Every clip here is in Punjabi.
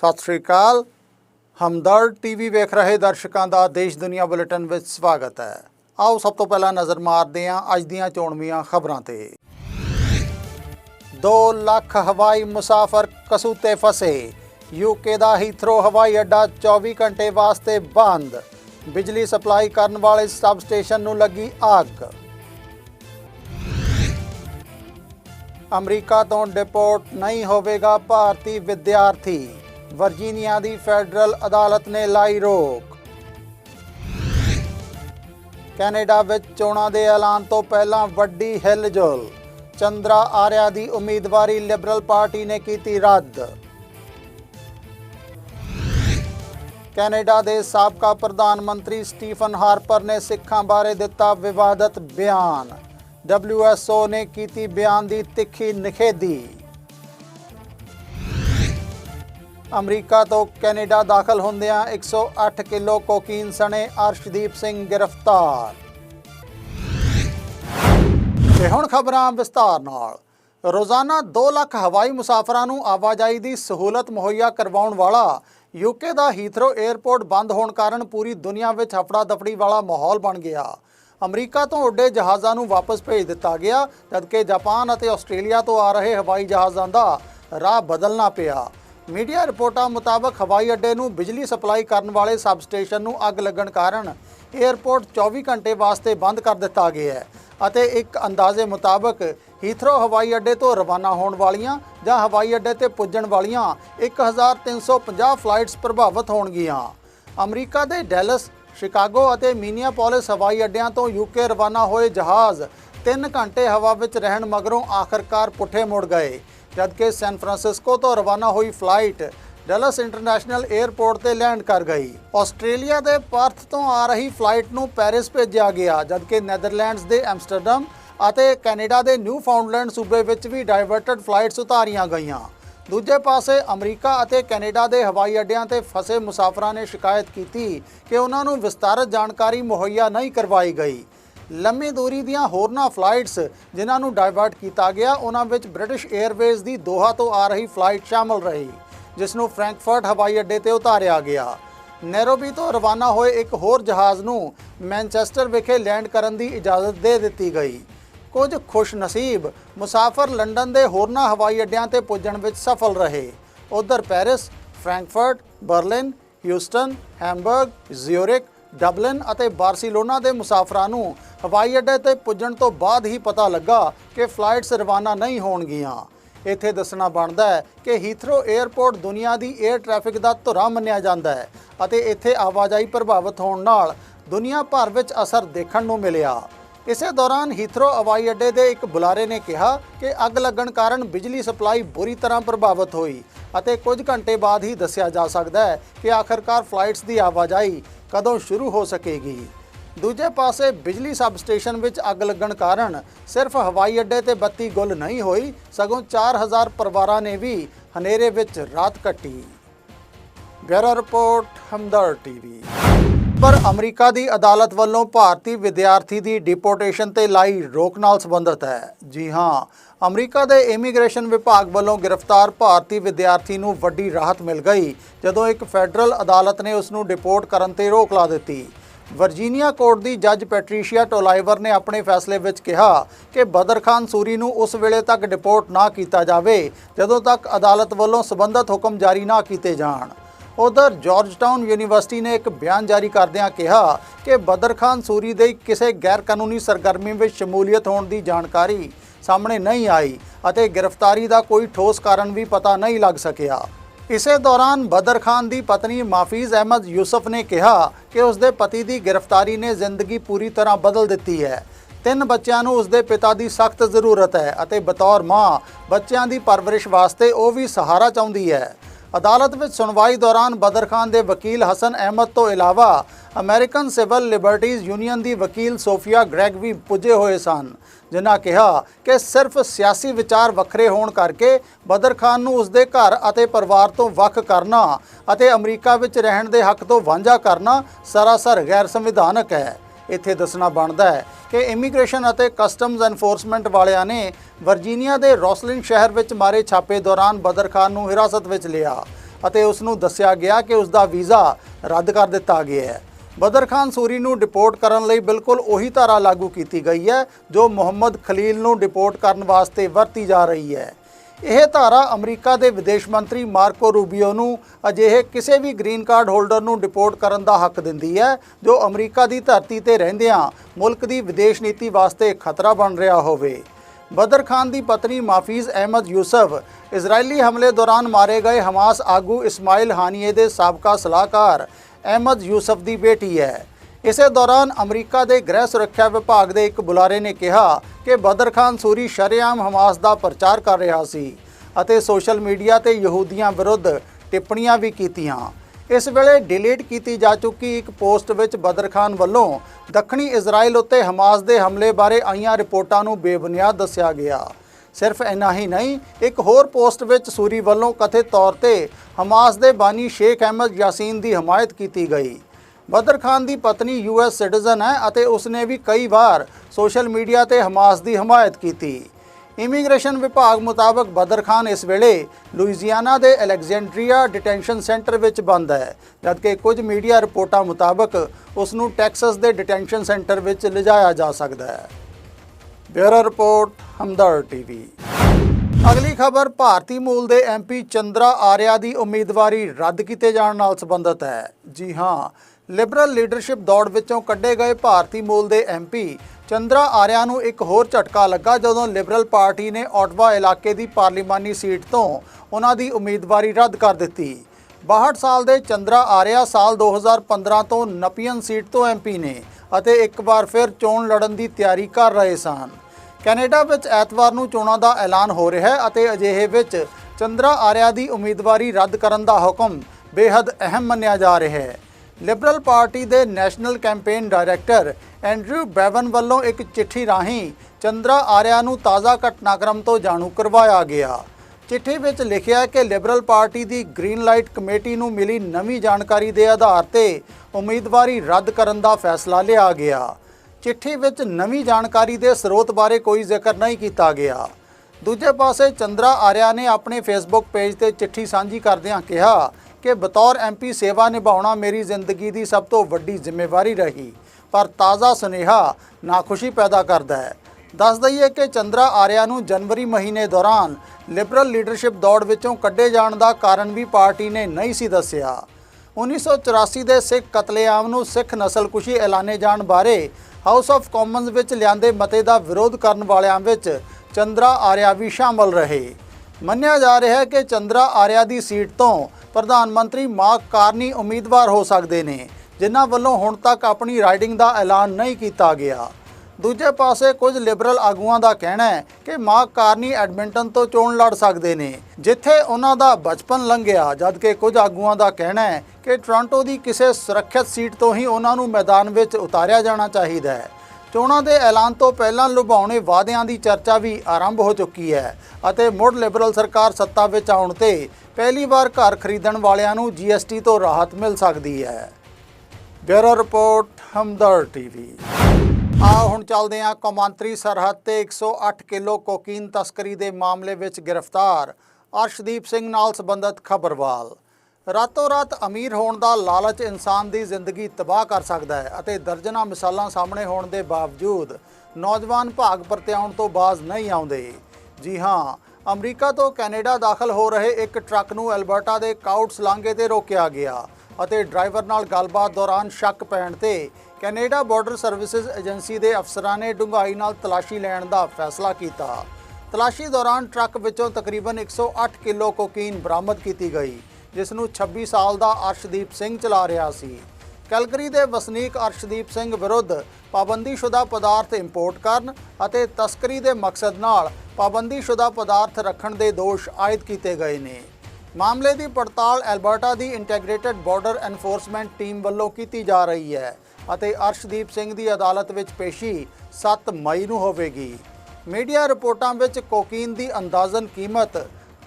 ਸਤਿ ਸ਼੍ਰੀ ਅਕਾਲ। ਹਮਦਰਦ ਟੀਵੀ ਵੇਖ ਰਹੇ ਦਰਸ਼ਕਾਂ ਦਾ ਦੇਸ਼ ਦੁਨੀਆ ਬੁਲੇਟਿਨ ਵਿੱਚ ਸਵਾਗਤ ਹੈ। ਆਓ ਸਭ ਤੋਂ ਪਹਿਲਾਂ ਨਜ਼ਰ ਮਾਰਦੇ ਹਾਂ ਅੱਜ ਦੀਆਂ ਚੋਣਵੀਆਂ ਖਬਰਾਂ ਤੇ। 2 ਲੱਖ ਹਵਾਈ ਮੁਸਾਫਰ ਕਸੂਤੇ ਫਸੇ। ਯੂਕੇ ਦਾ ਹੀਥਰੋ ਹਵਾਈ ਅੱਡਾ 24 ਘੰਟੇ ਵਾਸਤੇ ਬੰਦ। ਬਿਜਲੀ ਸਪਲਾਈ ਕਰਨ ਵਾਲੇ ਸਬ ਸਟੇਸ਼ਨ ਨੂੰ ਲੱਗੀ ਅੱਗ। ਅਮਰੀਕਾ ਤੋਂ ਡਿਪੋਰਟ ਨਹੀਂ ਹੋਵੇਗਾ ਭਾਰਤੀ ਵਿਦਿਆਰਥੀ। ਵਰਜੀਨੀਆ ਦੀ ਫੈਡਰਲ ਅਦਾਲਤ ਨੇ ਲਾਈ ਰੋਕ। ਕੈਨੇਡਾ ਵਿੱਚ ਚੋਣਾਂ ਦੇ ਐਲਾਨ ਤੋਂ ਪਹਿਲਾਂ ਵੱਡੀ ਹਿਲਜੁਲ। ਚੰਦਰਾ ਆਰਿਆ ਦੀ ਉਮੀਦਵਾਰੀ ਲਿਬਰਲ ਪਾਰਟੀ ਨੇ ਕੀਤੀ ਰੱਦ। ਕੈਨੇਡਾ ਦੇ ਸਾਬਕਾ ਪ੍ਰਧਾਨ ਮੰਤਰੀ ਸਟੀਫਨ ਹਾਰਪਰ ਨੇ ਸਿੱਖਾਂ ਬਾਰੇ ਦਿੱਤਾ ਵਿਵਾਦਤ ਬਿਆਨ। WSO ਨੇ ਕੀਤੀ ਬਿਆਨ ਦੀ ਤਿੱਖੀ ਨਿਖੇਧੀ। ਅਮਰੀਕਾ ਤੋਂ ਕੈਨੇਡਾ ਦਾਖਲ ਹੁੰਦਿਆਂ 108 ਕਿਲੋ ਕੋਕੀਨ ਸਣੇ ਅਰਸ਼ਦੀਪ ਸਿੰਘ ਗ੍ਰਿਫਤਾਰ। ਤੇ ਹੁਣ ਖਬਰਾਂ ਵਿਸਤਾਰ ਨਾਲ। ਰੋਜ਼ਾਨਾ 2 ਲੱਖ ਹਵਾਈ ਮੁਸਾਫਰਾਂ ਨੂੰ ਆਵਾਜਾਈ ਦੀ ਸਹੂਲਤ ਮੁਹੱਈਆ ਕਰਵਾਉਣ ਵਾਲਾ ਯੂਕੇ ਦਾ ਹੀਥਰੋ 에ਅਰਪੋਰਟ ਬੰਦ ਹੋਣ ਕਾਰਨ ਪੂਰੀ ਦੁਨੀਆ ਵਿੱਚ ਹਫੜਾ ਦਫੜੀ ਵਾਲਾ ਮਾਹੌਲ ਬਣ ਗਿਆ। ਅਮਰੀਕਾ ਤੋਂ ਉੱਡੇ ਜਹਾਜ਼ਾਂ ਨੂੰ ਵਾਪਸ ਭੇਜ ਦਿੱਤਾ ਗਿਆ, ਜਦਕਿ ਜਾਪਾਨ ਅਤੇ ਆਸਟ੍ਰੇਲੀਆ ਤੋਂ ਆ ਰਹੇ ਹਵਾਈ ਜਹਾਜ਼ਾਂ ਦਾ ਰਾਹ ਬਦਲਣਾ ਪਿਆ। ਮੀਡੀਆ ਰਿਪੋਰਟਾਂ ਮੁਤਾਬਕ ਹਵਾਈ ਅੱਡੇ ਨੂੰ ਬਿਜਲੀ ਸਪਲਾਈ ਕਰਨ ਵਾਲੇ ਸਬ ਸਟੇਸ਼ਨ ਨੂੰ ਅੱਗ ਲੱਗਣ ਕਾਰਨ 에ਅਰਪੋਰਟ 24 ਘੰਟੇ ਵਾਸਤੇ ਬੰਦ ਕਰ ਦਿੱਤਾ ਗਿਆ ਹੈ ਅਤੇ ਇੱਕ ਅੰਦਾਜ਼ੇ ਮੁਤਾਬਕ ਹੀਥਰੋ ਹਵਾਈ ਅੱਡੇ ਤੋਂ ਰਵਾਨਾ ਹੋਣ ਵਾਲੀਆਂ ਜਾਂ ਹਵਾਈ ਅੱਡੇ ਤੇ ਪੁੱਜਣ ਵਾਲੀਆਂ 1350 ਫਲਾਈਟਸ ਪ੍ਰਭਾਵਿਤ ਹੋਣਗੀਆਂ। ਅਮਰੀਕਾ ਦੇ ਡੈਲਸ, ਸ਼ਿਕਾਗੋ ਅਤੇ ਮੀਨੀਆਪੋਲਿਸ ਹਵਾਈ ਅੱਡਿਆਂ ਤੋਂ ਯੂਕੇ ਰਵਾਨਾ ਹੋਏ ਜਹਾਜ਼ 3 ਘੰਟੇ ਹਵਾ ਵਿੱਚ ਰਹਿਣ ਮਗਰੋਂ ਆਖਰਕਾਰ ਪੁੱਠੇ ਮੁੜ ਗਏ। ਜਦਕਿ ਸੈਨ ਫਰਾਂਸਿਸਕੋ ਤੋਂ ਰਵਾਨਾ ਹੋਈ ਫਲਾਈਟ ਡਲਸ ਇੰਟਰਨੈਸ਼ਨਲ 에ਅਰਪੋਰਟ ਤੇ ਲੈਂਡ ਕਰ ਗਈ। ਆਸਟ੍ਰੇਲੀਆ ਦੇ ਪਰਥ ਤੋਂ ਆ ਰਹੀ ਫਲਾਈਟ ਨੂੰ ਪੈਰਿਸ ਭੇਜਿਆ ਗਿਆ, ਜਦਕਿ ਨੈਦਰਲੈਂਡਸ ਦੇ ਐਮਸਟਰਡਮ ਅਤੇ ਕੈਨੇਡਾ ਦੇ ਨਿਊ ਫਾਊਂਡਲੈਂਡ ਸੂਬੇ ਵਿੱਚ ਵੀ ਡਾਇਵਰਟਡ ਫਲਾਈਟਸ ਉਤਾਰੀਆਂ ਗਈਆਂ। ਦੂਜੇ ਪਾਸੇ ਅਮਰੀਕਾ ਅਤੇ ਕੈਨੇਡਾ ਦੇ ਹਵਾਈ ਅੱਡਿਆਂ ਤੇ ਫਸੇ ਮੁਸਾਫਰਾਂ ਨੇ ਸ਼ਿਕਾਇਤ ਕੀਤੀ ਕਿ ਉਹਨਾਂ ਨੂੰ ਵਿਸਤਾਰਤ ਜਾਣਕਾਰੀ ਮੁਹੱਈਆ ਨਹੀਂ ਕਰਵਾਈ ਗਈ। ਲੰਮੀ ਦੂਰੀ ਦੀਆਂ ਹੋਰਨਾਂ ਫਲਾਈਟਸ ਜਿਨ੍ਹਾਂ ਨੂੰ ਡਾਇਵਰਟ ਕੀਤਾ ਗਿਆ, ਉਹਨਾਂ ਵਿੱਚ ਬ੍ਰਿਟਿਸ਼ 에ਅਰਵੇਜ਼ ਦੀ ਦੋਹਾ ਤੋਂ ਆ ਰਹੀ ਫਲਾਈਟ ਸ਼ਾਮਲ ਰਹੀ, ਜਿਸ ਨੂੰ ਫ੍ਰੈਂਕਫਰਟ ਹਵਾਈ ਅੱਡੇ ਤੇ ਉਤਾਰਿਆ ਗਿਆ। ਨੈਰੋਬੀ ਤੋਂ ਰਵਾਨਾ ਹੋਏ ਇੱਕ ਹੋਰ ਜਹਾਜ਼ ਨੂੰ ਮੈਨਚੈਸਟਰ ਵਿਖੇ ਲੈਂਡ ਕਰਨ ਦੀ ਇਜਾਜ਼ਤ ਦੇ ਦਿੱਤੀ ਗਈ। ਕੁਝ ਖੁਸ਼ਨਸੀਬ ਮੁਸਾਫਰ ਲੰਡਨ ਦੇ ਹੋਰਨਾਂ ਹਵਾਈ ਅੱਡਿਆਂ ਤੇ ਪੁੱਜਣ ਵਿੱਚ ਸਫਲ ਰਹੇ। ਉਧਰ Paris, Frankfurt, Berlin, Houston, Hamburg Zurich Dublin ਅਤੇ ਬਾਰਸੀਲੋਨਾ ਦੇ ਮੁਸਾਫਰਾਂ ਨੂੰ ਹਵਾਈ ਅੱਡੇ ਤੇ ਪੁੱਜਣ ਤੋਂ ਬਾਅਦ ਹੀ ਪਤਾ ਲੱਗਾ ਕਿ ਫਲਾਈਟਸ ਰਵਾਨਾ ਨਹੀਂ ਹੋਣਗੀਆਂ। ਇੱਥੇ ਦੱਸਣਾ ਬਣਦਾ ਹੈ ਕਿ ਹੀਥਰੋ 에ਅਰਪੋਰਟ ਦੁਨੀਆ ਦੀ 에ਅਰ ਟ੍ਰੈਫਿਕ ਦਾ ਧੁਰਾ ਮੰਨਿਆ ਜਾਂਦਾ ਹੈ ਅਤੇ ਇੱਥੇ ਆਵਾਜਾਈ ਪ੍ਰਭਾਵਿਤ ਹੋਣ ਨਾਲ ਦੁਨੀਆ ਭਰ ਵਿੱਚ ਅਸਰ ਦੇਖਣ ਨੂੰ ਮਿਲਿਆ। ਇਸੇ ਦੌਰਾਨ ਹੀਥਰੋ ਹਵਾਈ ਅੱਡੇ ਦੇ ਇੱਕ ਬੁਲਾਰੇ ਨੇ ਕਿਹਾ ਕਿ ਅੱਗ ਲੱਗਣ ਕਾਰਨ ਬਿਜਲੀ ਸਪਲਾਈ ਬੁਰੀ ਤਰ੍ਹਾਂ ਪ੍ਰਭਾਵਿਤ ਹੋਈ ਅਤੇ ਕੁਝ ਘੰਟੇ ਬਾਅਦ ਹੀ ਦੱਸਿਆ ਜਾ ਸਕਦਾ ਹੈ ਕਿ ਆਖਰਕਾਰ ਫਲਾਈਟਸ ਦੀ ਆਵਾਜਾਈ ਕਦੋਂ ਸ਼ੁਰੂ ਹੋ ਸਕੇਗੀ। ਦੂਜੇ ਪਾਸੇ ਬਿਜਲੀ ਸਬ ਸਟੇਸ਼ਨ ਵਿੱਚ ਅੱਗ ਲੱਗਣ ਕਾਰਨ ਸਿਰਫ ਹਵਾਈ ਅੱਡੇ ਤੇ ਬੱਤੀ ਗੁੱਲ ਨਹੀਂ ਹੋਈ, ਸਗੋਂ 4000 ਪਰਿਵਾਰਾਂ ਨੇ ਵੀ ਹਨੇਰੇ ਵਿੱਚ ਰਾਤ ਕੱਟੀ। Bureau report Hamdard TV. ਪਰ ਅਮਰੀਕਾ ਦੀ ਅਦਾਲਤ ਵੱਲੋਂ ਭਾਰਤੀ ਵਿਦਿਆਰਥੀ ਦੀ ਡਿਪੋਰਟੇਸ਼ਨ ਤੇ ਲਾਈ ਰੋਕ ਨਾਲ ਸੰਬੰਧਿਤ ਹੈ। ਜੀ ਹਾਂ ਅਮਰੀਕਾ ਦੇ ਇਮੀਗ੍ਰੇਸ਼ਨ ਵਿਭਾਗ ਵੱਲੋਂ ਗ੍ਰਿਫਤਾਰ ਭਾਰਤੀ ਵਿਦਿਆਰਥੀ ਨੂੰ ਵੱਡੀ ਰਾਹਤ ਮਿਲ ਗਈ, ਜਦੋਂ ਇੱਕ ਫੈਡਰਲ ਅਦਾਲਤ ਨੇ ਉਸ ਨੂੰ ਡਿਪੋਰਟ ਕਰਨ ਤੇ ਰੋਕ ਲਾ ਦਿੱਤੀ। ਵਰਜੀਨੀਆ ਕੋਰਟ ਦੀ ਜੱਜ ਪੈਟਰੀਸ਼ੀਆ ਟੋਲਾਈਵਰ ਨੇ ਆਪਣੇ ਫੈਸਲੇ ਵਿੱਚ ਕਿਹਾ ਕਿ ਬਦਰ ਖਾਨ ਸੂਰੀ ਨੂੰ ਉਸ ਵੇਲੇ ਤੱਕ ਡਿਪੋਰਟ ਨਾ ਕੀਤਾ ਜਾਵੇ, ਜਦੋਂ ਤੱਕ ਅਦਾਲਤ ਵੱਲੋਂ ਸਬੰਧਤ ਹੁਕਮ ਜਾਰੀ ਨਾ ਕੀਤੇ ਜਾਣ। ਉਧਰ ਜਾਰਜਟਾਊਨ ਯੂਨੀਵਰਸਿਟੀ ਨੇ ਇੱਕ ਬਿਆਨ ਜਾਰੀ ਕਰਦਿਆਂ ਕਿਹਾ ਕਿ ਬਦਰ ਖਾਨ ਸੂਰੀ ਦੇ ਕਿਸੇ ਗੈਰ ਕਾਨੂੰਨੀ ਸਰਗਰਮੀ ਵਿੱਚ ਸ਼ਮੂਲੀਅਤ ਹੋਣ ਦੀ ਜਾਣਕਾਰੀ ਸਾਹਮਣੇ ਨਹੀਂ ਆਈ ਅਤੇ ਗ੍ਰਿਫਤਾਰੀ ਦਾ ਕੋਈ ਠੋਸ ਕਾਰਨ ਵੀ ਪਤਾ ਨਹੀਂ ਲੱਗ ਸਕਿਆ। ਇਸੇ ਦੌਰਾਨ ਬਦਰ ਖਾਨ ਦੀ ਪਤਨੀ ਮਾਫੀਜ਼ ਅਹਿਮਦ ਯੂਸਫ ਨੇ ਕਿਹਾ ਕਿ ਉਸ ਦੇ ਪਤੀ ਦੀ ਗ੍ਰਿਫਤਾਰੀ ਨੇ ਜ਼ਿੰਦਗੀ ਪੂਰੀ ਤਰ੍ਹਾਂ ਬਦਲ ਦਿੱਤੀ ਹੈ। ਤਿੰਨ ਬੱਚਿਆਂ ਨੂੰ ਉਸ ਦੇ ਪਿਤਾ ਦੀ ਸਖਤ ਜ਼ਰੂਰਤ ਹੈ ਅਤੇ ਬਤੌਰ ਮਾਂ ਬੱਚਿਆਂ ਦੀ ਪਰਵਰਿਸ਼ ਵਾਸਤੇ ਉਹ ਵੀ ਸਹਾਰਾ ਚਾਹੁੰਦੀ ਹੈ। ਅਦਾਲਤ ਵਿੱਚ ਸੁਣਵਾਈ ਦੌਰਾਨ ਬਦਰ ਖਾਨ ਦੇ ਵਕੀਲ ਹਸਨ ਅਹਿਮਦ ਤੋਂ ਇਲਾਵਾ ਅਮਰੀਕਨ ਸਿਵਲ ਲਿਬਰਟੀਜ਼ ਯੂਨੀਅਨ ਦੀ ਵਕੀਲ ਸੋਫੀਆ ਗ੍ਰੈਗ ਵੀ ਪੁੱਜੇ ਹੋਏ ਸਨ, ਜਿਨ੍ਹਾਂ ਕਿਹਾ ਕਿ ਸਿਰਫ ਸਿਆਸੀ ਵਿਚਾਰ ਵੱਖਰੇ ਹੋਣ ਕਰਕੇ ਬਦਰ ਖਾਨ ਨੂੰ ਉਸਦੇ ਘਰ ਅਤੇ ਪਰਿਵਾਰ ਤੋਂ ਵੱਖ ਕਰਨਾ ਅਤੇ ਅਮਰੀਕਾ ਵਿੱਚ ਰਹਿਣ ਦੇ ਹੱਕ ਤੋਂ ਵਾਂਝਾ ਕਰਨਾ ਸਰਾਸਰ ਗੈਰ ਸੰਵਿਧਾਨਕ ਹੈ। ਇੱਥੇ ਦੱਸਣਾ ਬਣਦਾ ਹੈ ਕਿ ਇਮੀਗ੍ਰੇਸ਼ਨ ਅਤੇ ਕਸਟਮਜ਼ ਐਨਫੋਰਸਮੈਂਟ ਵਾਲਿਆਂ ਨੇ ਵਰਜੀਨੀਆ ਦੇ ਰੋਸਲਿਨ ਸ਼ਹਿਰ ਵਿੱਚ ਮਾਰੇ ਛਾਪੇ ਦੌਰਾਨ ਬਦਰ ਖਾਨ ਨੂੰ ਹਿਰਾਸਤ ਵਿੱਚ ਲਿਆ ਅਤੇ ਉਸ ਨੂੰ ਦੱਸਿਆ ਗਿਆ ਕਿ ਉਸ ਦਾ ਵੀਜ਼ਾ ਰੱਦ ਕਰ ਦਿੱਤਾ ਗਿਆ ਹੈ। ਬਦਰ ਖਾਨ ਸੂਰੀ ਨੂੰ ਡਿਪੋਰਟ ਕਰਨ ਲਈ ਬਿਲਕੁਲ ਉਹੀ ਧਾਰਾ ਲਾਗੂ ਕੀਤੀ ਗਈ ਹੈ, ਜੋ ਮੁਹੰਮਦ ਖਲੀਲ ਨੂੰ ਡਿਪੋਰਟ ਕਰਨ ਵਾਸਤੇ ਵਰਤੀ ਜਾ ਰਹੀ ਹੈ। ਇਹ ਧਾਰਾ ਅਮਰੀਕਾ ਦੇ ਵਿਦੇਸ਼ ਮੰਤਰੀ ਮਾਰਕੋ ਰੂਬੀਓ ਨੂੰ ਅਜਿਹੇ ਕਿਸੇ ਵੀ ਗ੍ਰੀਨ ਕਾਰਡ ਹੋਲਡਰ ਨੂੰ ਡਿਪੋਰਟ ਕਰਨ ਦਾ ਹੱਕ ਦਿੰਦੀ ਹੈ, ਜੋ ਅਮਰੀਕਾ ਦੀ ਧਰਤੀ ਤੇ ਰਹਿੰਦਿਆਂ ਮੁਲਕ ਦੀ ਵਿਦੇਸ਼ ਨੀਤੀ ਵਾਸਤੇ ਖਤਰਾ ਬਣ ਰਿਹਾ ਹੋਵੇ। ਬਦਰ ਖਾਨ ਦੀ ਪਤਨੀ ਮਾਫੀਜ਼ ਅਹਿਮਦ ਯੂਸਫ ਇਜ਼ਰਾਈਲੀ ਹਮਲੇ ਦੌਰਾਨ ਮਾਰੇ ਗਏ ਹਮਾਸ ਆਗੂ ਇਸਮਾਇਲ ਹਾਨੀਏ ਦੇ ਸਾਬਕਾ ਸਲਾਹਕਾਰ ਅਹਿਮਦ ਯੂਸਫ ਦੀ ਬੇਟੀ ਹੈ। ਇਸੇ ਦੌਰਾਨ ਅਮਰੀਕਾ ਦੇ ਗ੍ਰਹਿ ਸੁਰੱਖਿਆ ਵਿਭਾਗ ਦੇ ਇੱਕ ਬੁਲਾਰੇ ਨੇ ਕਿਹਾ ਕਿ ਬਦਰ ਖਾਨ ਸੂਰੀ ਸ਼ਰੇਆਮ ਹਮਾਸ ਦਾ ਪ੍ਰਚਾਰ ਕਰ ਰਿਹਾ ਸੀ ਅਤੇ ਸੋਸ਼ਲ ਮੀਡੀਆ ਤੇ ਯਹੂਦੀਆਂ ਵਿਰੁੱਧ ਟਿੱਪਣੀਆਂ ਵੀ ਕੀਤੀਆਂ। ਇਸ ਵੇਲੇ ਡਿਲੀਟ ਕੀਤੀ ਜਾ ਚੁੱਕੀ ਇੱਕ ਪੋਸਟ ਵਿੱਚ ਬਦਰ ਖਾਨ ਵੱਲੋਂ ਦੱਖਣੀ ਇਜ਼ਰਾਈਲ ਉੱਤੇ ਹਮਾਸ ਦੇ ਹਮਲੇ ਬਾਰੇ ਆਈਆਂ ਰਿਪੋਰਟਾਂ ਨੂੰ ਬੇਬੁਨਿਆਦ ਦੱਸਿਆ ਗਿਆ। ਸਿਰਫ ਇੰਨਾ ਹੀ ਨਹੀਂ, ਇੱਕ ਹੋਰ ਪੋਸਟ ਵਿੱਚ ਸੂਰੀ ਵੱਲੋਂ ਕਥਿਤ ਤੌਰ ਤੇ ਹਮਾਸ ਦੇ ਬਾਨੀ ਸ਼ੇਖ ਅਹਿਮਦ ਯਾਸੀਨ ਦੀ ਹਮਾਇਤ ਕੀਤੀ ਗਈ। ਬਦਰ ਖਾਨ ਦੀ ਪਤਨੀ ਯੂਐਸ ਸਿਟੀਜ਼ਨ ਹੈ ਅਤੇ ਉਸਨੇ ਵੀ ਕਈ ਵਾਰ ਸੋਸ਼ਲ ਮੀਡੀਆ ਤੇ ਹਮਾਸ ਦੀ ਹਮਾਇਤ ਕੀਤੀ। ਇਮੀਗ੍ਰੇਸ਼ਨ ਵਿਭਾਗ ਮੁਤਾਬਕ ਬਦਰ ਖਾਨ ਇਸ ਵੇਲੇ ਲੂਈਜ਼ੀਆਨਾ ਦੇ ਅਲੈਗਜ਼ੈਂਡਰੀਆ ਡਿਟੈਂਸ਼ਨ ਸੈਂਟਰ ਵਿੱਚ ਬੰਦ ਹੈ, ਜਦਕਿ ਕੁਝ ਮੀਡੀਆ ਰਿਪੋਰਟਾਂ ਮੁਤਾਬਕ ਉਸ ਨੂੰ ਟੈਕਸਸ ਦੇ ਡਿਟੈਂਸ਼ਨ ਸੈਂਟਰ ਵਿੱਚ ਲਿਜਾਇਆ ਜਾ ਸਕਦਾ ਹੈ। Bureau report Hamdard TV. ਅਗਲੀ ਖਬਰ, ਭਾਰਤੀ ਮੂਲ ਦੇ ਐਮਪੀ ਚੰਦਰਾ ਆਰਿਆ ਦੀ ਉਮੀਦਵਾਰੀ ਰੱਦ ਕੀਤੇ ਜਾਣ ਨਾਲ ਸੰਬੰਧਿਤ ਹੈ। ਜੀ ਹਾਂ, ਲਿਬਰਲ ਲੀਡਰਸ਼ਿਪ ਦੌੜ ਵਿੱਚੋਂ ਕੱਢੇ ਗਏ ਭਾਰਤੀ ਮੂਲ ਦੇ ਐਮਪੀ ਚੰਦਰਾ ਆਰਿਆ ਨੂੰ ਇੱਕ ਹੋਰ ਝਟਕਾ ਲੱਗਾ ਜਦੋਂ ਲਿਬਰਲ ਪਾਰਟੀ ਨੇ ਔਟਵਾ ਇਲਾਕੇ ਦੀ ਪਾਰਲੀਮਾਨੀ ਸੀਟ ਤੋਂ ਉਹਨਾਂ ਦੀ ਉਮੀਦਵਾਰੀ ਰੱਦ ਕਰ ਦਿੱਤੀ। 62 ਸਾਲ ਦੇ ਚੰਦਰਾ ਆਰਿਆ ਸਾਲ 2015 ਤੋਂ ਨਪੀਅਨ ਸੀਟ ਤੋਂ ਐਮਪੀ ਨੇ ਅਤੇ ਇੱਕ ਵਾਰ ਫਿਰ ਚੋਣ ਲੜਨ ਦੀ ਤਿਆਰੀ ਕਰ ਰਹੇ ਸਨ। ਕੈਨੇਡਾ ਵਿੱਚ ਐਤਵਾਰ ਨੂੰ ਚੋਣਾਂ ਦਾ ਐਲਾਨ ਹੋ ਰਿਹਾ ਹੈ ਅਤੇ ਅਜਿਹੇ ਵਿੱਚ ਚੰਦਰਾ ਆਰਿਆ ਦੀ ਉਮੀਦਵਾਰੀ ਰੱਦ ਕਰਨ ਦਾ ਹੁਕਮ ਬੇहद ਅਹਿਮ ਮੰਨਿਆ ਜਾ ਰਿਹਾ ਹੈ। ਲਿਬਰਲ ਪਾਰਟੀ ਦੇ national campaign director Andrew Bevan ਵੱਲੋਂ ਇੱਕ ਚਿੱਠੀ ਰਾਹੀਂ ਚੰਦਰਾ ਆਰਿਆ ਨੂੰ ਤਾਜ਼ਾ ਘਟਨਾਕ੍ਰਮ ਤੋਂ ਜਾਣੂ ਕਰਵਾਇਆ ਗਿਆ। ਚਿੱਠੀ ਵਿੱਚ ਲਿਖਿਆ ਕਿ ਲਿਬਰਲ ਪਾਰਟੀ ਦੀ ਗ੍ਰੀਨ ਲਾਈਟ ਕਮੇਟੀ ਨੂੰ ਮਿਲੀ ਨਵੀਂ ਜਾਣਕਾਰੀ ਦੇ ਆਧਾਰ ਤੇ ਉਮੀਦਵਾਰੀ ਰੱਦ ਕਰਨ ਦਾ ਫੈਸਲਾ ਲਿਆ ਗਿਆ। ਚਿੱਠੀ ਵਿੱਚ ਨਵੀਂ ਜਾਣਕਾਰੀ ਦੇ ਸਰੋਤ ਬਾਰੇ ਕੋਈ ਜ਼ਿਕਰ ਨਹੀਂ ਕੀਤਾ ਗਿਆ। ਦੂਜੇ ਪਾਸੇ ਚੰਦਰਾ ਆਰਿਆ ਨੇ ਆਪਣੇ ਫੇਸਬੁੱਕ ਪੇਜ ਤੇ ਚਿੱਠੀ ਸਾਂਝੀ ਕਰਦਿਆਂ ਕਿਹਾ ਕਿ ਬਤੌਰ ਐਮਪੀ ਸੇਵਾ ਨਿਭਾਉਣਾ ਮੇਰੀ ਜ਼ਿੰਦਗੀ ਦੀ ਸਭ ਤੋਂ ਵੱਡੀ ਜ਼ਿੰਮੇਵਾਰੀ ਰਹੀ, ਪਰ ਤਾਜ਼ਾ ਸੁਨੇਹਾ ਨਾਖੁਸ਼ੀ ਪੈਦਾ ਕਰਦਾ ਹੈ। ਦੱਸ ਦਈਏ ਕਿ ਚੰਦਰਾ ਆਰਿਆ ਨੂੰ ਜਨਵਰੀ ਮਹੀਨੇ ਦੌਰਾਨ ਲਿਬਰਲ ਲੀਡਰਸ਼ਿਪ ਦੌੜ ਵਿੱਚੋਂ ਕੱਢੇ ਜਾਣ ਦਾ ਕਾਰਨ ਵੀ ਪਾਰਟੀ ਨੇ ਨਹੀਂ ਸੀ ਦੱਸਿਆ। 1984 ਦੇ ਸਿੱਖ ਕਤਲੇਆਮ ਨੂੰ ਸਿੱਖ ਨਸਲਕੁਸ਼ੀ ਐਲਾਨੇ ਜਾਣ ਬਾਰੇ ਹਾਊਸ ਆਫ ਕਾਮਨਸ ਵਿੱਚ ਲਿਆਂਦੇ ਮਤੇ ਦਾ ਵਿਰੋਧ ਕਰਨ ਵਾਲਿਆਂ ਵਿੱਚ ਚੰਦਰਾ ਆਰਿਆ ਵੀ ਸ਼ਾਮਲ ਰਹੇ। ਮੰਨਿਆ ਜਾ ਰਿਹਾ ਹੈ ਕਿ ਚੰਦਰਾ ਆਰਿਆ ਦੀ ਸੀਟ ਤੋਂ ਪ੍ਰਧਾਨ ਮੰਤਰੀ ਮਾਰਕ ਕਾਰਨੀ ਉਮੀਦਵਾਰ ਹੋ ਸਕਦੇ ਨੇ, ਜਿਨ੍ਹਾਂ ਵੱਲੋਂ ਹੁਣ ਤੱਕ ਆਪਣੀ ਰਾਈਡਿੰਗ ਦਾ ਐਲਾਨ ਨਹੀਂ ਕੀਤਾ ਗਿਆ। ਦੂਜੇ ਪਾਸੇ ਕੁਝ ਲਿਬਰਲ ਆਗੂਆਂ ਦਾ ਕਹਿਣਾ ਹੈ ਕਿ ਮਾਰਕ ਕਾਰਨੀ ਐਡਮਿੰਟਨ ਤੋਂ ਚੋਣ ਲੜ ਸਕਦੇ ਨੇ, ਜਿੱਥੇ ਉਹਨਾਂ ਦਾ ਬਚਪਨ ਲੰਘਿਆ, ਜਦਕਿ ਕੁਝ ਆਗੂਆਂ ਦਾ ਕਹਿਣਾ ਹੈ ਕਿ ਟੋਰਾਂਟੋ ਦੀ ਕਿਸੇ ਸੁਰੱਖਿਅਤ ਸੀਟ ਤੋਂ ਹੀ ਉਹਨਾਂ ਨੂੰ ਮੈਦਾਨ ਵਿੱਚ ਉਤਾਰਿਆ ਜਾਣਾ ਚਾਹੀਦਾ ਹੈ। ਚੋਣਾਂ ਦੇ ਐਲਾਨ ਤੋਂ ਪਹਿਲਾਂ ਲੁਭਾਉਣੇ ਵਾਅਦਿਆਂ ਦੀ ਚਰਚਾ ਵੀ ਆਰੰਭ ਹੋ ਚੁੱਕੀ ਹੈ ਅਤੇ ਮੁੜ ਲਿਬਰਲ ਸਰਕਾਰ ਸੱਤਾ ਵਿੱਚ ਆਉਣ ਤੇ ਪਹਿਲੀ ਵਾਰ ਘਰ ਖਰੀਦਣ ਵਾਲਿਆਂ ਨੂੰ ਜੀਐਸਟੀ ਤੋਂ ਰਾਹਤ ਮਿਲ ਸਕਦੀ ਹੈ। Bureau report Hamdard TV. ਆ ਹੁਣ ਚੱਲਦੇ ਹਾਂ ਕੌਮਾਂਤਰੀ ਸਰਹੱਦ ਤੇ 108 ਕਿਲੋ ਕੋਕੀਨ ਤਸਕਰੀ ਦੇ ਮਾਮਲੇ ਵਿੱਚ ਗ੍ਰਿਫਤਾਰ, ਅਰਸ਼ਦੀਪ ਸਿੰਘ ਨਾਲ ਸੰਬੰਧਿਤ ਖਬਰਵਾਲ। ਰਾਤੋਂ ਰਾਤ ਅਮੀਰ ਹੋਣ ਦਾ ਲਾਲਚ ਇਨਸਾਨ ਦੀ ਜ਼ਿੰਦਗੀ ਤਬਾਹ ਕਰ ਸਕਦਾ ਹੈ ਅਤੇ ਦਰਜਨਾਂ ਮਿਸਾਲਾਂ ਸਾਹਮਣੇ ਹੋਣ ਦੇ ਬਾਵਜੂਦ ਨੌਜਵਾਨ ਭਾਗ ਪਰਤਿਆਉਣ ਤੋਂ ਬਾਜ਼ ਨਹੀਂ ਆਉਂਦੇ। ਜੀ ਹਾਂ, ਅਮਰੀਕਾ ਤੋਂ ਕੈਨੇਡਾ ਦਾਖਲ ਹੋ ਰਹੇ ਇੱਕ ਟਰੱਕ ਨੂੰ ਐਲਬਰਟਾ ਦੇ ਕਾਊਟਸ ਲਾਂਘੇ ਤੇ ਰੋਕਿਆ ਗਿਆ ਅਤੇ ਡਰਾਈਵਰ ਨਾਲ ਗੱਲਬਾਤ ਦੌਰਾਨ ਸ਼ੱਕ ਪੈਣ ਤੇ ਕੈਨੇਡਾ ਬਾਰਡਰ ਸਰਵਿਸਿਜ਼ ਏਜੰਸੀ ਦੇ ਅਫਸਰਾਂ ਨੇ ਡੂੰਘਾਈ ਨਾਲ ਤਲਾਸ਼ੀ ਲੈਣ ਦਾ ਫੈਸਲਾ ਕੀਤਾ। ਤਲਾਸ਼ੀ ਦੌਰਾਨ ਟਰੱਕ ਵਿੱਚੋਂ ਤਕਰੀਬਨ 108 ਕਿਲੋ ਕੋਕੀਨ ਬਰਾਮਦ ਕੀਤੀ ਗਈ, ਜਿਸ ਨੂੰ 26 ਸਾਲ ਦਾ ਅਰਸ਼ਦੀਪ ਸਿੰਘ ਚਲਾ ਰਿਹਾ ਸੀ। ਕੈਲਗਰੀ ਦੇ ਵਸਨੀਕ ਅਰਸ਼ਦੀਪ ਸਿੰਘ ਵਿਰੁੱਧ ਪਾਬੰਦੀਸ਼ੁਦਾ ਪਦਾਰਥ ਇੰਪੋਰਟ ਕਰਨ ਅਤੇ ਤਸਕਰੀ ਦੇ ਮਕਸਦ ਨਾਲ ਪਾਬੰਦੀਸ਼ੁਦਾ ਪਦਾਰਥ ਰੱਖਣ ਦੇ ਦੋਸ਼ ਆਇਦ ਕੀਤੇ ਗਏ ਨੇ। ਮਾਮਲੇ ਦੀ ਪੜਤਾਲ ਐਲਬਰਟਾ ਦੀ ਇੰਟੀਗ੍ਰੇਟਿਡ ਬਾਰਡਰ ਐਨਫੋਰਸਮੈਂਟ ਟੀਮ ਵੱਲੋਂ ਕੀਤੀ ਜਾ ਰਹੀ ਹੈ। ਅਤੇ ਅਰਸ਼ਦੀਪ ਸਿੰਘ ਦੀ ਅਦਾਲਤ ਵਿੱਚ ਪੇਸ਼ੀ 7 ਮਈ ਨੂੰ ਹੋਵੇਗੀ। ਮੀਡੀਆ ਰਿਪੋਰਟਾਂ ਵਿੱਚ ਕੋਕੀਨ ਦੀ ਅੰਦਾਜ਼ਨ ਕੀਮਤ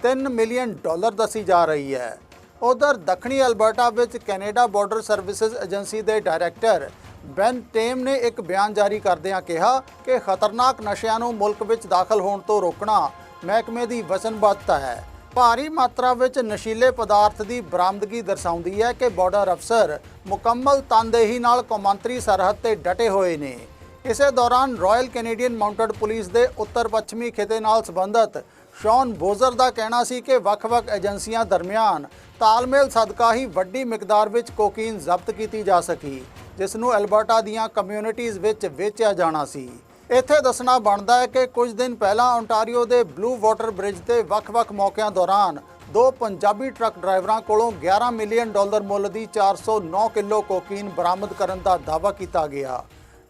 3 ਮਿਲੀਅਨ ਡਾਲਰ ਦੱਸੀ ਜਾ ਰਹੀ ਹੈ। ਉਧਰ ਦੱਖਣੀ ਅਲਬਰਟਾ ਵਿੱਚ ਕੈਨੇਡਾ ਬਾਰਡਰ ਸਰਵਿਸਿਜ਼ ਏਜੰਸੀ ਦੇ ਡਾਇਰੈਕਟਰ ਬੈਨ ਟੇਮ ਨੇ ਇੱਕ ਬਿਆਨ ਜਾਰੀ ਕਰਦਿਆਂ ਕਿਹਾ ਕਿ ਖਤਰਨਾਕ ਨਸ਼ਿਆਂ ਨੂੰ ਮੁਲਕ ਵਿੱਚ ਦਾਖਲ ਹੋਣ ਤੋਂ ਰੋਕਣਾ ਮਹਿਕਮੇ ਦੀ ਵਚਨਬੱਧਤਾ ਹੈ। ਭਾਰੀ ਮਾਤਰਾ ਵਿੱਚ ਨਸ਼ੀਲੇ ਪਦਾਰਥ ਦੀ ਬਰਾਮਦਗੀ ਦਰਸਾਉਂਦੀ ਹੈ ਕਿ ਬਾਰਡਰ ਅਫਸਰ ਮੁਕੰਮਲ ਤਨਦੇਹੀ ਨਾਲ ਕੌਮਾਂਤਰੀ ਸਰਹੱਦ ਤੇ ਡਟੇ ਹੋਏ ਨੇ। ਇਸੇ ਦੌਰਾਨ ਰਾਇਲ ਕੈਨੇਡੀਅਨ ਮਾਊਂਟਡ ਪੁਲਿਸ ਦੇ ਉੱਤਰ ਪੱਛਮੀ ਖਿਤੇ ਨਾਲ ਸੰਬੰਧਿਤ ਸ਼ੌਨ ਬੋਜ਼ਰ ਦਾ ਕਹਿਣਾ ਸੀ ਕਿ ਵੱਖ-ਵੱਖ ਏਜੰਸੀਆਂ ਦਰਮਿਆਨ ਤਾਲਮੇਲ ਸਦਕਾ ਹੀ ਵੱਡੀ ਮਿਕਦਾਰ ਵਿੱਚ ਕੋਕੀਨ ਜ਼ਬਤ ਕੀਤੀ ਜਾ ਸਕੀ, ਜਿਸ ਨੂੰ ਐਲਬਰਟਾ ਦੀਆਂ ਕਮਿਊਨਿਟੀਜ਼ ਵਿੱਚ ਵੇਚਿਆ ਜਾਣਾ ਸੀ। ਇੱਥੇ ਦੱਸਣਾ ਬਣਦਾ ਹੈ ਕਿ ਕੁਝ ਦਿਨ ਪਹਿਲਾਂ ਓਨਟਾਰੀਓ ਦੇ ਬਲੂ ਵਾਟਰ ਬ੍ਰਿਜ ਤੇ ਵੱਖ-ਵੱਖ ਮੌਕਿਆਂ ਦੌਰਾਨ ਦੋ ਪੰਜਾਬੀ ਟਰੱਕ ਡਰਾਈਵਰਾਂ ਕੋਲੋਂ 11 ਮਿਲੀਅਨ ਡਾਲਰ ਮੁੱਲ ਦੀ 409 ਕਿਲੋ ਕੋਕੀਨ ਬਰਾਮਦ ਕਰਨ ਦਾ ਦਾਅਵਾ ਕੀਤਾ ਗਿਆ।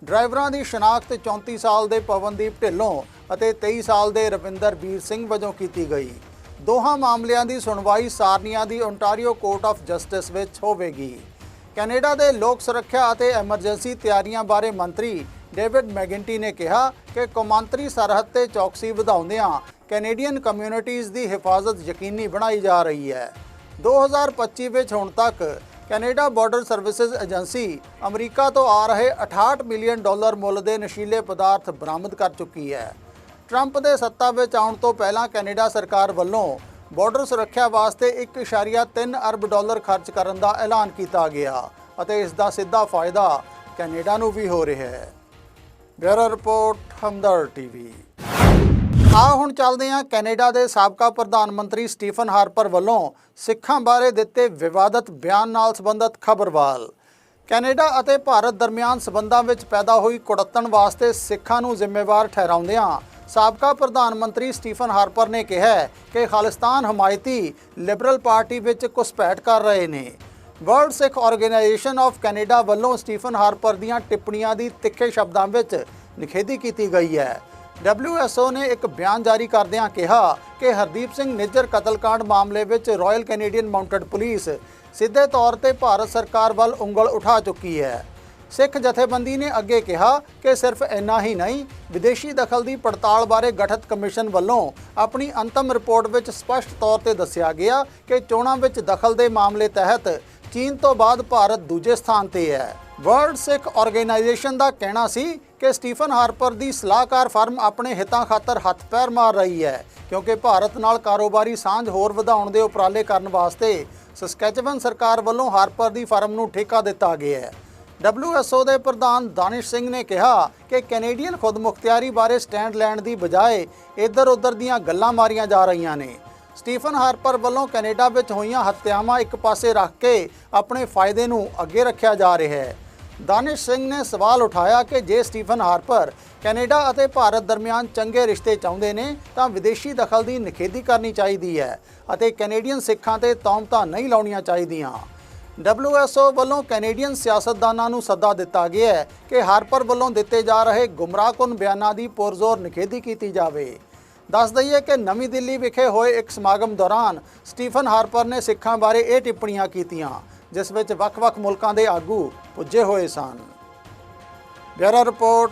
ਡਰਾਈਵਰਾਂ ਦੀ ਸ਼ਨਾਖਤ 34 ਸਾਲ ਦੇ ਪਵਨਦੀਪ ਢਿੱਲੋਂ ਅਤੇ 23 ਸਾਲ ਦੇ ਰਵਿੰਦਰ ਵੀਰ ਸਿੰਘ ਵਜੋਂ ਕੀਤੀ ਗਈ। ਦੋਹਾਂ ਮਾਮਲਿਆਂ ਦੀ ਸੁਣਵਾਈ ਸਾਰਨੀਆ ਦੀ ਓਨਟਾਰੀਓ ਕੋਰਟ ਆਫ ਜਸਟਿਸ ਵਿੱਚ ਹੋਵੇਗੀ। ਕੈਨੇਡਾ ਦੇ ਲੋਕ ਸੁਰੱਖਿਆ ਅਤੇ ਐਮਰਜੈਂਸੀ ਤਿਆਰੀਆਂ ਬਾਰੇ ਮੰਤਰੀ ਡੇਵਿਡ ਮੈਗਿੰਟੀ ਨੇ ਕਿਹਾ ਕਿ ਕੌਮਾਂਤਰੀ ਸਰਹੱਦ ਤੇ ਚੌਕਸੀ ਵਧਾਉਂਦਿਆਂ ਕੈਨੇਡੀਅਨ ਕਮਿਊਨਿਟੀਜ਼ ਦੀ ਹਿਫਾਜ਼ਤ ਯਕੀਨੀ ਬਣਾਈ ਜਾ ਰਹੀ ਹੈ। 2025 ਵਿੱਚ ਹੁਣ ਤੱਕ Canada border services agency America ਤੋਂ ਆ ਰਹੇ 68 ਮਿਲੀਅਨ ਡਾਲਰ ਮੁੱਲ ਦੇ ਨਸ਼ੀਲੇ ਪਦਾਰਥ ਬਰਾਮਦ ਕਰ ਚੁੱਕੀ ਹੈ। ਟਰੰਪ ਦੇ ਸੱਤਾ ਵਿੱਚ ਆਉਣ ਤੋਂ ਪਹਿਲਾਂ ਕੈਨੇਡਾ ਸਰਕਾਰ ਵੱਲੋਂ ਬਾਰਡਰ ਸੁਰੱਖਿਆ ਵਾਸਤੇ 1.3 ਅਰਬ ਡਾਲਰ ਖਰਚ ਕਰਨ ਦਾ ਐਲਾਨ ਕੀਤਾ ਗਿਆ ਅਤੇ ਇਸ ਦਾ ਸਿੱਧਾ ਫਾਇਦਾ ਕੈਨੇਡਾ ਨੂੰ ਵੀ ਹੋ ਰਿਹਾ ਹੈ। Bureau report Hamdard TV. ਆ ਹੁਣ ਚੱਲਦੇ ਹਾਂ ਕੈਨੇਡਾ ਦੇ ਸਾਬਕਾ ਪ੍ਰਧਾਨ ਮੰਤਰੀ ਸਟੀਫਨ ਹਾਰਪਰ ਵੱਲੋਂ ਸਿੱਖਾਂ ਬਾਰੇ ਦਿੱਤੇ ਵਿਵਾਦਤ ਬਿਆਨ ਨਾਲ ਸੰਬੰਧਿਤ ਖਬਰਵਾਲ। ਕੈਨੇਡਾ ਅਤੇ ਭਾਰਤ ਦਰਮਿਆਨ ਸਬੰਧਾਂ ਵਿੱਚ ਪੈਦਾ ਹੋਈ ਕੁੜੱਤਣ ਵਾਸਤੇ ਸਿੱਖਾਂ ਨੂੰ ਜ਼ਿੰਮੇਵਾਰ ਠਹਿਰਾਉਂਦਿਆਂ ਸਾਬਕਾ ਪ੍ਰਧਾਨ ਮੰਤਰੀ ਸਟੀਫਨ ਹਾਰਪਰ ਨੇ ਕਿਹਾ ਕਿ ਖਾਲਿਸਤਾਨ ਹਮਾਇਤੀ ਲਿਬਰਲ ਪਾਰਟੀ ਵਿੱਚ ਘੁਸਪੈਠ ਕਰ ਰਹੇ ਨੇ। World Sikh organisation of Canada ਵੱਲੋਂ ਸਟੀਫਨ ਹਾਰਪਰ ਦੀਆਂ ਟਿੱਪਣੀਆਂ ਦੀ ਤਿੱਖੇ ਸ਼ਬਦਾਂ ਵਿੱਚ ਨਿਖੇਧੀ ਕੀਤੀ ਗਈ ਹੈ। WSO ਨੇ ਇੱਕ ਬਿਆਨ ਜਾਰੀ ਕਰਦਿਆਂ ਕਿਹਾ ਕਿ ਹਰਦੀਪ ਸਿੰਘ ਨਿੱਜਰ ਕਤਲकांड ਮਾਮਲੇ ਵਿੱਚ ਰਾਇਲ ਕੈਨੇਡੀਅਨ ਮਾਊਂਟਡ ਪੁਲਿਸ ਸਿੱਧੇ ਤੌਰ ਤੇ ਭਾਰਤ ਸਰਕਾਰ ਵੱਲ ਉਂਗਲ ਉਠਾ ਚੁੱਕੀ ਹੈ। ਸਿੱਖ ਜਥੇਬੰਦੀ ਨੇ ਅੱਗੇ ਕਿਹਾ ਕਿ ਸਿਰਫ ਇੰਨਾ ਹੀ ਨਹੀਂ, ਵਿਦੇਸ਼ੀ ਦਖਲ ਦੀ ਪੜਤਾਲ ਬਾਰੇ ਗਠਿਤ ਕਮਿਸ਼ਨ ਵੱਲੋਂ ਆਪਣੀ ਅੰਤਮ ਰਿਪੋਰਟ ਵਿੱਚ ਸਪਸ਼ਟ ਤੌਰ ਤੇ ਦੱਸਿਆ ਗਿਆ ਕਿ ਚੋਣਾਂ ਵਿੱਚ ਦਖਲ ਦੇ ਮਾਮਲੇ ਤਹਿਤ ਚੀਨ ਤੋਂ ਬਾਅਦ ਭਾਰਤ ਦੂਜੇ ਸਥਾਨ ਤੇ ਹੈ। ਵਰਲਡ ਸਿੱਖ ਆਰਗੇਨਾਈਜੇਸ਼ਨ ਦਾ ਕਹਿਣਾ ਸੀ ਕਿ ਸਟੀਫਨ ਹਾਰਪਰ ਦੀ ਸਲਾਹਕਾਰ ਫਰਮ ਆਪਣੇ ਹਿੱਤਾਂ ਖਾਤਰ ਹੱਥ ਪੈਰ ਮਾਰ ਰਹੀ ਹੈ, ਕਿਉਂਕਿ ਭਾਰਤ ਨਾਲ ਕਾਰੋਬਾਰੀ ਸਾਂਝ ਹੋਰ ਵਧਾਉਣ ਦੇ ਉਪਰਾਲੇ ਕਰਨ ਵਾਸਤੇ ਸਸਕੈਚਵਨ ਸਰਕਾਰ ਵੱਲੋਂ ਹਾਰਪਰ ਦੀ ਫਰਮ ਨੂੰ ਠੇਕਾ ਦਿੱਤਾ ਗਿਆ ਹੈ। WSO ਦੇ ਪ੍ਰਧਾਨ ਦਾਨਿਸ਼ ਸਿੰਘ ਨੇ ਕਿਹਾ ਕਿ ਕੈਨੇਡੀਅਨ ਖੁਦਮੁਖਤਿਆਰੀ ਬਾਰੇ ਸਟੈਂਡ ਲੈਣ ਦੀ ਬਜਾਏ ਇੱਧਰ ਉੱਧਰ ਦੀਆਂ ਗੱਲਾਂ ਮਾਰੀਆਂ ਜਾ ਰਹੀਆਂ ਨੇ। ਸਟੀਫਨ ਹਾਰਪਰ ਵੱਲੋਂ ਕੈਨੇਡਾ ਵਿੱਚ ਹੋਈਆਂ ਹੱਤਿਆਵਾਂ ਇੱਕ ਪਾਸੇ ਰੱਖ ਕੇ ਆਪਣੇ ਫਾਇਦੇ ਨੂੰ ਅੱਗੇ ਰੱਖਿਆ ਜਾ ਰਿਹਾ ਹੈ। ਦਾਨਿਸ਼ ਸਿੰਘ ਨੇ ਸਵਾਲ ਉਠਾਇਆ ਕਿ ਜੇ ਸਟੀਫਨ ਹਾਰਪਰ ਕੈਨੇਡਾ ਅਤੇ ਭਾਰਤ ਦਰਮਿਆਨ ਚੰਗੇ ਰਿਸ਼ਤੇ ਚਾਹੁੰਦੇ ਨੇ, ਤਾਂ ਵਿਦੇਸ਼ੀ ਦਖਲ ਦੀ ਨਿਖੇਧੀ ਕਰਨੀ ਚਾਹੀਦੀ ਹੈ ਅਤੇ ਕੈਨੇਡੀਅਨ ਸਿੱਖਾਂ ਤੇ ਤੌਮਤਾਂ ਨਹੀਂ ਲਾਉਣੀਆਂ ਚਾਹੀਦੀਆਂ। WSO ਵੱਲੋਂ ਕੈਨੇਡੀਅਨ ਸਿਆਸਤਦਾਨਾਂ ਨੂੰ ਸੱਦਾ ਦਿੱਤਾ ਗਿਆ ਹੈ ਕਿ ਹਾਰਪਰ ਵੱਲੋਂ ਦਿੱਤੇ ਜਾ ਰਹੇ ਗੁੰਮਰਾਹਕੁਨ ਬਿਆਨਾਂ ਦੀ ਪੁਰਜ਼ੋਰ ਨਿਖੇਧੀ ਕੀਤੀ ਜਾਵੇ। ਦੱਸ ਦਈਏ ਕਿ ਨਵੀਂ ਦਿੱਲੀ ਵਿਖੇ ਹੋਏ ਇੱਕ ਸਮਾਗਮ ਦੌਰਾਨ ਸਟੀਫਨ ਹਾਰਪਰ ਨੇ ਸਿੱਖਾਂ ਬਾਰੇ ਇਹ ਟਿੱਪਣੀਆਂ ਕੀਤੀਆਂ, ਜਿਸ ਵਿੱਚ ਵੱਖ-ਵੱਖ ਮੁਲਕਾਂ ਦੇ ਆਗੂ ਪੁੱਜੇ ਹੋਏ ਸਨ। Bureau report